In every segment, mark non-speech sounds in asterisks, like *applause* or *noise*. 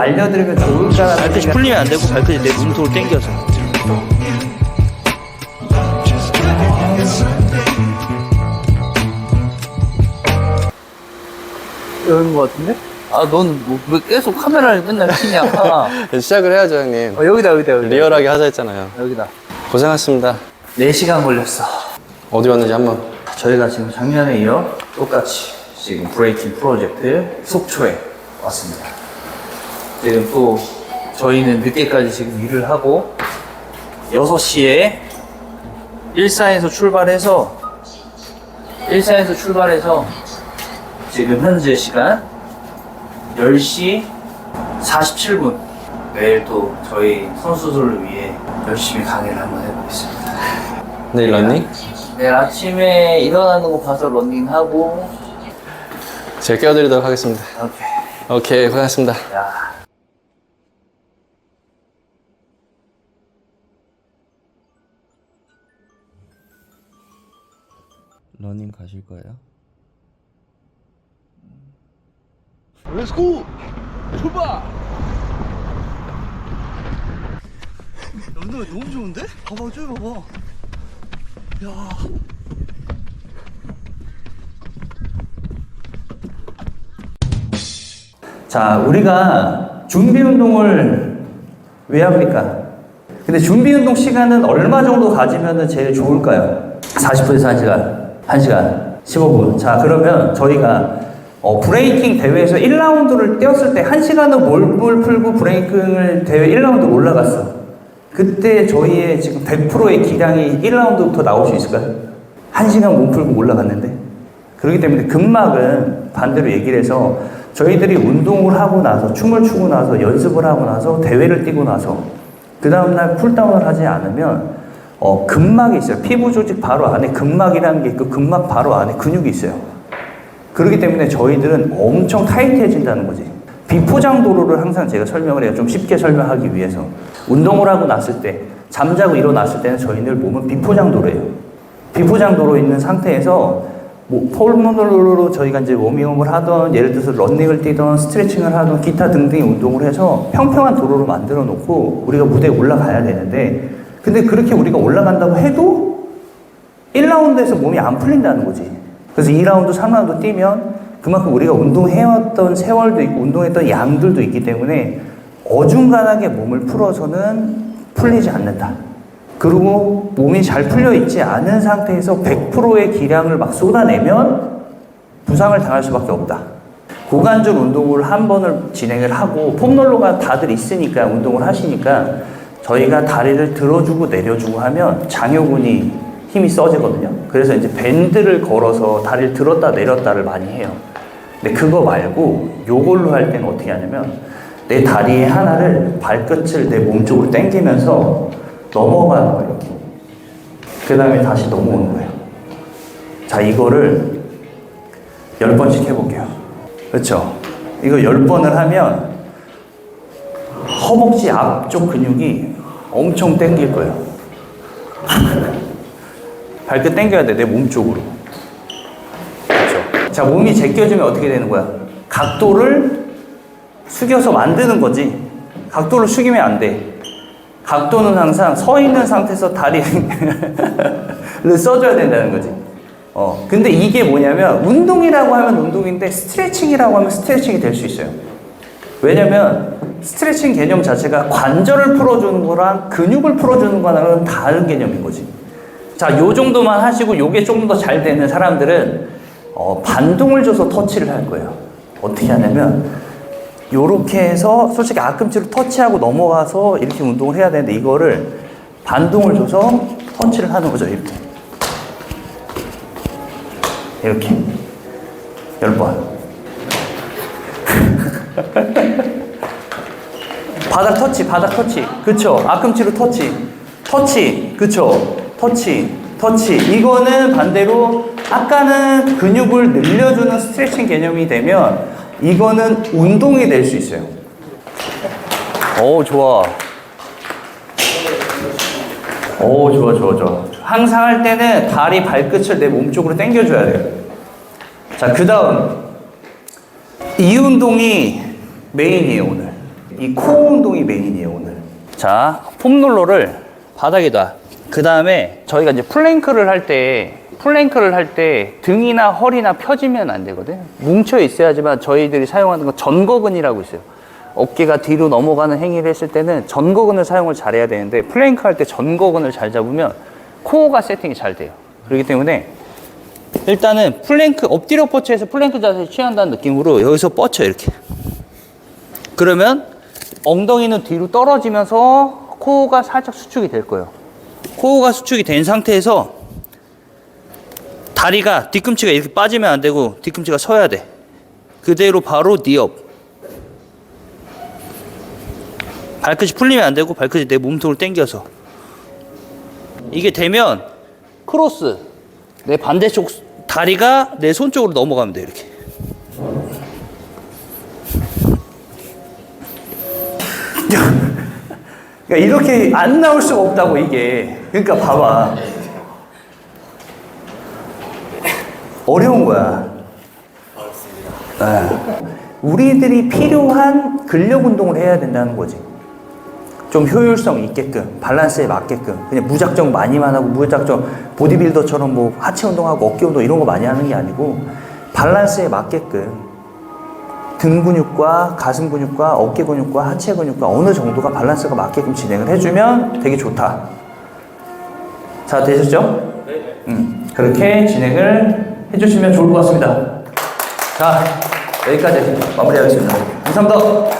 알려드리면 좋을까라는 발끝이 풀리면 안 되고 발끝이 내 몸통을 당겨서 이런 거 같은데? 아, 넌 뭐, 왜 계속 카메라를 맨날 켜냐? 아, *laughs* 시작을 해야죠, 형님. 어, 여기다, 여기다, 여기다. 리얼하게 하자 했잖아요. 여기다. 고생하셨습니다. 4시간 걸렸어. 어디 왔는지 한번. 저희가 지금 작년에 이어 똑같이 지금 브레이킹 프로젝트 속초에 왔습니다. 지금 또 저희는 늦게까지 지금 일을 하고 6시에 일산에서 출발해서 일산에서 출발해서 지금 현재 시간 10시 47분 내일 또 저희 선수들을 위해 열심히 강의를 한번 해보겠습니다. 내일 런닝? 내일 아침에 일어나는 거 봐서 런닝하고 제가 깨워드리도록 하겠습니다. 오케이 오케이, 고생하셨습니다. 야 러닝 가실 거예요? 렛츠고! 출발! 운동 너무 좋은데? 봐봐 쭉 봐봐 야 자, 우리가 준비 운동을 왜 합니까? 근데 준비 운동 시간은 얼마 정도 가지면 제일 좋을까요? 40분에서 1시간, 1시간, 15분. 자, 그러면 저희가 어, 브레이킹 대회에서 1라운드를 뛰었을 때 1시간은 몰골 풀고 브레이킹을 대회 1라운드 올라갔어. 그때 저희의 지금 100%의 기량이 1라운드부터 나올 수 있을까요? 1시간 몸 풀고 올라갔는데. 그렇기 때문에 근막은 반대로 얘기를 해서 저희들이 운동을 하고 나서 춤을 추고 나서 연습을 하고 나서 대회를 뛰고 나서 그 다음날 쿨다운을 하지 않으면 어, 근막이 있어요. 피부 조직 바로 안에 근막이라는 게 있고 근막 바로 안에 근육이 있어요. 그렇기 때문에 저희들은 엄청 타이트해진다는 거지. 비포장 도로를 항상 제가 설명을 해요. 좀 쉽게 설명하기 위해서. 운동을 하고 났을 때, 잠자고 일어났을 때는 저희들 몸은 비포장 도로예요. 비포장 도로 있는 상태에서 뭐 폴모널로 저희가 이제 워밍업을 하던 예를 들어서 런닝을 뛰던 스트레칭을 하던 기타 등등의 운동을 해서 평평한 도로로 만들어 놓고 우리가 무대에 올라가야 되는데 근데 그렇게 우리가 올라간다고 해도 1라운드에서 몸이 안 풀린다는 거지. 그래서 2라운드, 3라운드 뛰면 그만큼 우리가 운동해왔던 세월도 있고 운동했던 양들도 있기 때문에 어중간하게 몸을 풀어서는 풀리지 않는다. 그리고 몸이 잘 풀려 있지 않은 상태에서 100%의 기량을 막 쏟아내면 부상을 당할 수밖에 없다. 고관절 운동을 한 번을 진행을 하고 폼롤러가 다들 있으니까 운동을 하시니까 저희가 다리를 들어주고 내려주고 하면 장요근이 힘이 써지거든요. 그래서 이제 밴드를 걸어서 다리를 들었다 내렸다를 많이 해요. 근데 그거 말고 요걸로 할 때는 어떻게 하냐면 내 다리의 하나를 발끝을 내 몸 쪽으로 당기면서 넘어가는 거예요. 그 다음에 다시 넘어오는 거예요. 자, 이거를 열 번씩 해볼게요. 그렇죠? 이거 열 번을 하면 허벅지 앞쪽 근육이 엄청 당길 거예요. 발끝 당겨야 돼, 내 몸 쪽으로. 그렇죠? 자, 몸이 제껴지면 어떻게 되는 거야? 각도를 숙여서 만드는 거지. 각도를 숙이면 안 돼. 각도는 항상 서 있는 상태에서 다리를 *laughs* 써줘야 된다는 거지. 어, 근데 이게 뭐냐면 운동이라고 하면 운동인데 스트레칭이라고 하면 스트레칭이 될 수 있어요. 왜냐면 스트레칭 개념 자체가 관절을 풀어주는 거랑 근육을 풀어주는 거랑은 다른 개념인 거지. 자, 요 정도만 하시고 요게 조금 더 잘 되는 사람들은 어, 반동을 줘서 터치를 할 거예요. 어떻게 하냐면 요렇게 해서 솔직히 앞꿈치로 터치하고 넘어가서 이렇게 운동을 해야 되는데 이거를 반동을 줘서 터치를 하는 거죠. 이렇게. 이렇게. 열 번. *laughs* 바닥 터치, 바닥 터치. 그쵸. 앞꿈치로 터치. 터치. 그쵸. 터치. 터치. 이거는 반대로 아까는 근육을 늘려주는 스트레칭 개념이 되면 이거는 운동이 될 수 있어요. 오, 좋아. 오, 좋아, 좋아, 좋아. 항상 할 때는 다리 발끝을 내 몸 쪽으로 당겨줘야 돼요. 자, 그 다음. 이 운동이 메인이에요, 오늘. 이 코어 운동이 메인이에요, 오늘. 자, 폼롤러를 바닥에 놔. 그 다음에 저희가 이제 플랭크를 할 때, 플랭크를 할 때 등이나 허리나 펴지면 안 되거든. 뭉쳐 있어야지만 저희들이 사용하는 건 전거근이라고 있어요. 어깨가 뒤로 넘어가는 행위를 했을 때는 전거근을 사용을 잘해야 되는데 플랭크 할 때 전거근을 잘 잡으면 코어가 세팅이 잘 돼요. 그렇기 때문에 일단은 플랭크 엎드려 뻗쳐에서 플랭크 자세 취한다는 느낌으로 여기서 뻗쳐 이렇게. 그러면 엉덩이는 뒤로 떨어지면서 코어가 살짝 수축이 될 거예요. 코어가 수축이 된 상태에서 다리가 뒤꿈치가 이렇게 빠지면 안 되고 뒤꿈치가 서야 돼. 그대로 바로 니업. 발끝이 풀리면 안 되고 발끝이 내 몸통을 당겨서 이게 되면 크로스 내 반대쪽 다리가 내 손 쪽으로 넘어가면 돼 이렇게 *laughs* 그러니까 이렇게 안 나올 수가 없다고 이게. 그러니까 봐봐. 어려운 거야. 네. 우리들이 필요한 근력 운동을 해야 된다는 거지. 좀 효율성 있게끔 밸런스에 맞게끔. 그냥 무작정 많이만 하고 무작정 보디빌더처럼 뭐 하체 운동하고 어깨 운동 이런 거 많이 하는 게 아니고 밸런스에 맞게끔 등 근육과 가슴 근육과 어깨 근육과 하체 근육과 어느 정도가 밸런스가 맞게끔 진행을 해주면 되게 좋다. 자 되셨죠? 네. 음, 그렇게 진행을 해주시면 좋을 것 같습니다. 자 여기까지 마무리하겠습니다. 감사합니다.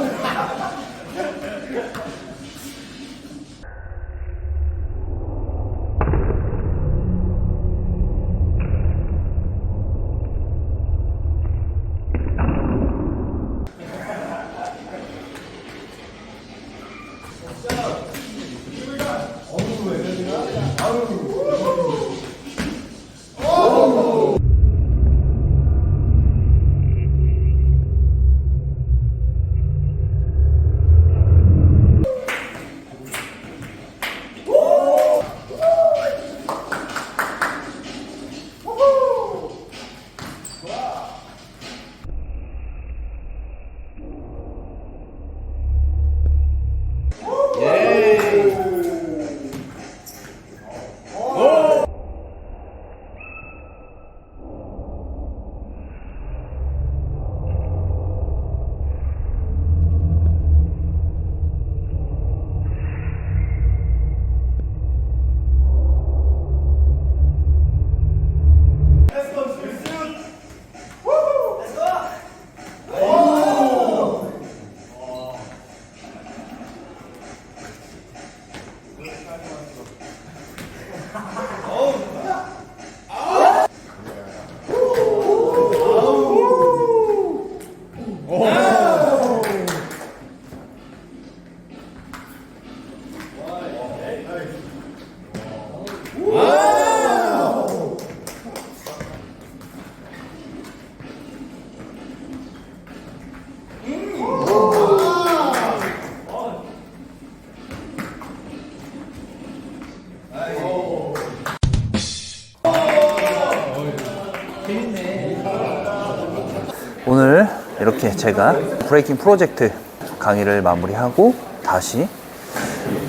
이렇게 제가 브레이킹 프로젝트 강의를 마무리하고 다시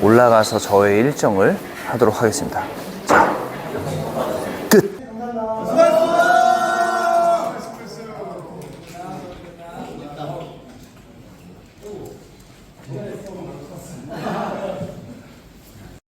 올라가서 저의 일정을 하도록 하겠습니다.